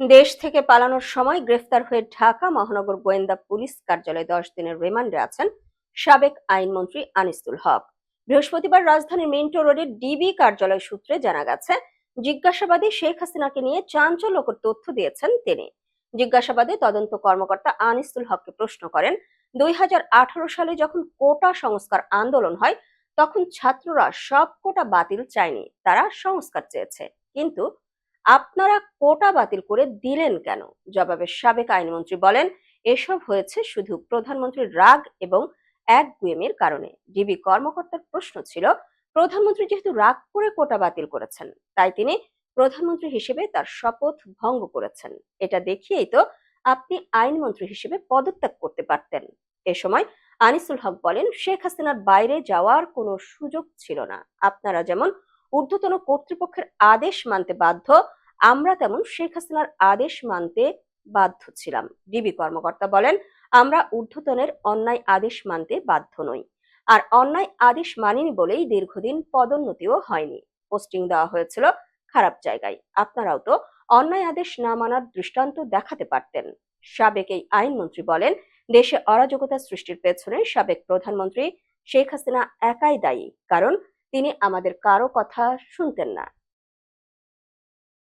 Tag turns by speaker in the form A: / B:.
A: দেশ থেকে পালানোর সময় গ্রেফতার হয়ে ঢাকা মহানগর গোয়েন্দা পুলিশ কার্যালয়ে দশ দিনের রিমান্ডে আছেন সাবেক আইনমন্ত্রী আনিসুল হক। বৃহস্পতিবার রাজধানীর মিন্টো রোডের ডিবি কার্যালয় সূত্রে জানা গেছে, জিজ্ঞাসাবাদে শেখ হাসিনাকে নিয়ে চাঞ্চল্যকর তথ্য দিয়েছেন তিনি। জিজ্ঞাসাবাদে তদন্ত কর্মকর্তা আনিসুল হককে প্রশ্ন করেন, দুই হাজার আঠারো সালে যখন কোটা সংস্কার আন্দোলন হয়, তখন ছাত্ররা সব কোটা বাতিল চায়নি, তারা সংস্কার চেয়েছে। কিন্তু আপনারা কোটা বাতিল করে দিলেন কেন? জবাবে সাবেক আইনমন্ত্রী বলেন, এসব হয়েছে শুধু প্রধানমন্ত্রীর রাগ এবং এক গুয়েমের কারণে। ডিবি কর্মকর্তার প্রশ্ন ছিল, প্রধানমন্ত্রী যেহেতু রাগ করে কোটা বাতিল করেছেন, তাই তিনি প্রধানমন্ত্রী হিসেবে তার শপথ ভঙ্গ করেছেন। এটা দেখিয়েই তো আপনি আইনমন্ত্রী হিসেবে পদত্যাগ করতে পারতেন। এ সময় আনিসুল হক বলেন, শেখ হাসিনার বাইরে যাওয়ার কোনো সুযোগ ছিল না। আপনারা যেমন ঊর্ধ্বতন কর্তৃপক্ষের আদেশ মানতে বাধ্য। আমরা তেমন শেখ হাসিনার আদেশ মানতে বাধ্য ছিলাম, ডিবি কর্মকর্তা বলেন। আমরা ঊর্ধ্বতনের অন্যায় আদেশ মানতে বাধ্য নই। আর অন্যায় আদেশ মানিনি বলেই দীর্ঘদিন পদোন্নতিও হয়নি। পোস্টিং দেওয়া হয়েছিল খারাপ জায়গায়। আপনারাও তো অন্যায় আদেশ না মানার দৃষ্টান্ত দেখাতে পারতেন। সাবেক এই আইনমন্ত্রী বলেন, দেশে অরাজকতা সৃষ্টির পেছনে সাবেক প্রধানমন্ত্রী শেখ হাসিনা একাই দায়ী। কারণ তিনি আমাদের কারও কথা শুনতেন না।